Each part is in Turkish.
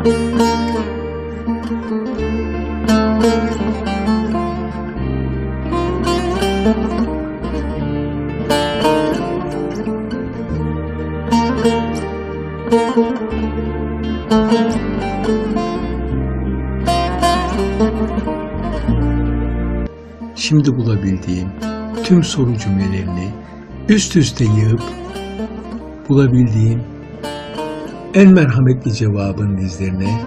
Şimdi bulabildiğim tüm soru cümlelerini üst üste yığıp bulabildiğim en merhametli cevabın dizlerine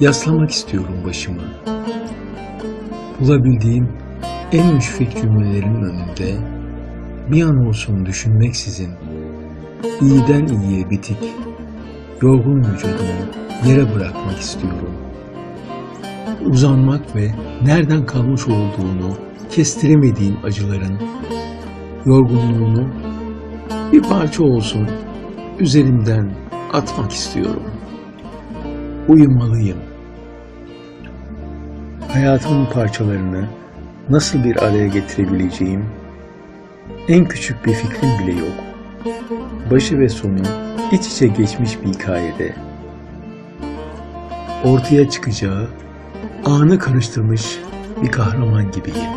yaslamak istiyorum başımı. Bulabildiğim en müşfik cümlelerin önünde bir an olsun düşünmeksizin iyiden iyiye bitik, yorgun vücudumu yere bırakmak istiyorum. Uzanmak ve nereden kalmış olduğunu kestiremediğim acıların yorgunluğunu bir parça olsun üzerimden atmak istiyorum. Uyumalıyım. Hayatımın parçalarını nasıl bir araya getirebileceğim en küçük bir fikrim bile yok. Başı ve sonu iç içe geçmiş bir hikayede. Ortaya çıkacağı anı karıştırmış bir kahraman gibiyim.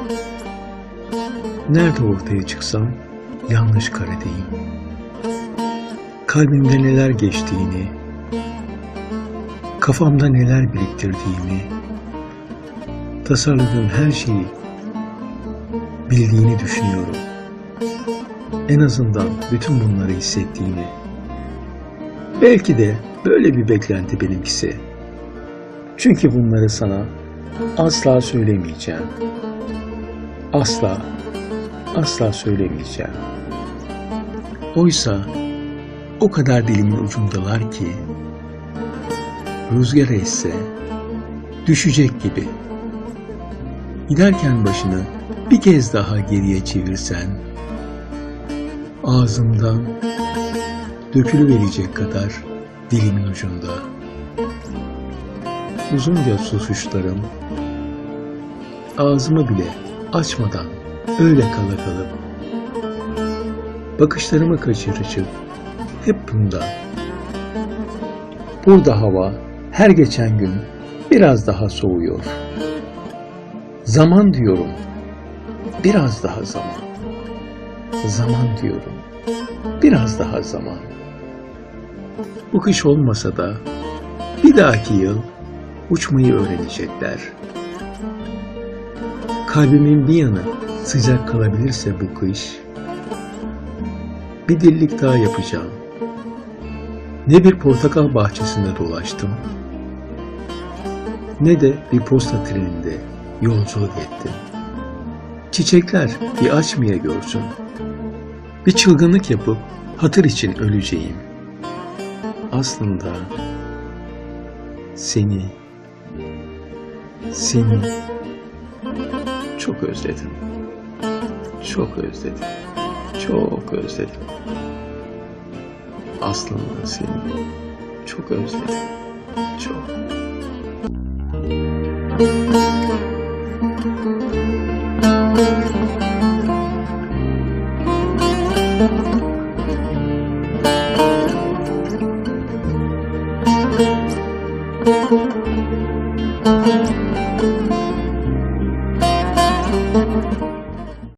Nerede ortaya çıksam yanlış karedeyim. Kalbimde neler geçtiğini, kafamda neler biriktirdiğimi, tasarladığım her şeyi bildiğini düşünüyorum. En azından bütün bunları hissettiğini. Belki de böyle bir beklenti benimkisi. Çünkü bunları sana asla söylemeyeceğim. Asla, asla söylemeyeceğim. Oysa o kadar dilimin ucundalar ki rüzgar esse düşecek gibi. Giderken başını bir kez daha geriye çevirsen ağzımdan dökülüverecek kadar dilimin ucunda. Uzunca susuşlarım ağzımı bile açmadan öyle kala kalıp bakışlarımı kaçırıcı hep bundan. Burada hava her geçen gün biraz daha soğuyor. Zaman diyorum. Biraz daha zaman. Zaman diyorum. Biraz daha zaman. Bu kış olmasa da bir dahaki yıl uçmayı öğrenecekler. Kalbimin bir yanı sıcak kalabilirse bu kış, bir dillik daha yapacağım. Ne bir portakal bahçesinde dolaştım, ne de bir posta treninde yolculuk ettim. Çiçekler bir açmaya görsün. Bir çılgınlık yapıp hatır için öleceğim. Aslında seni, seni çok özledim. Çok özledim. Çok özledim aslında seni çok özledim. Çok.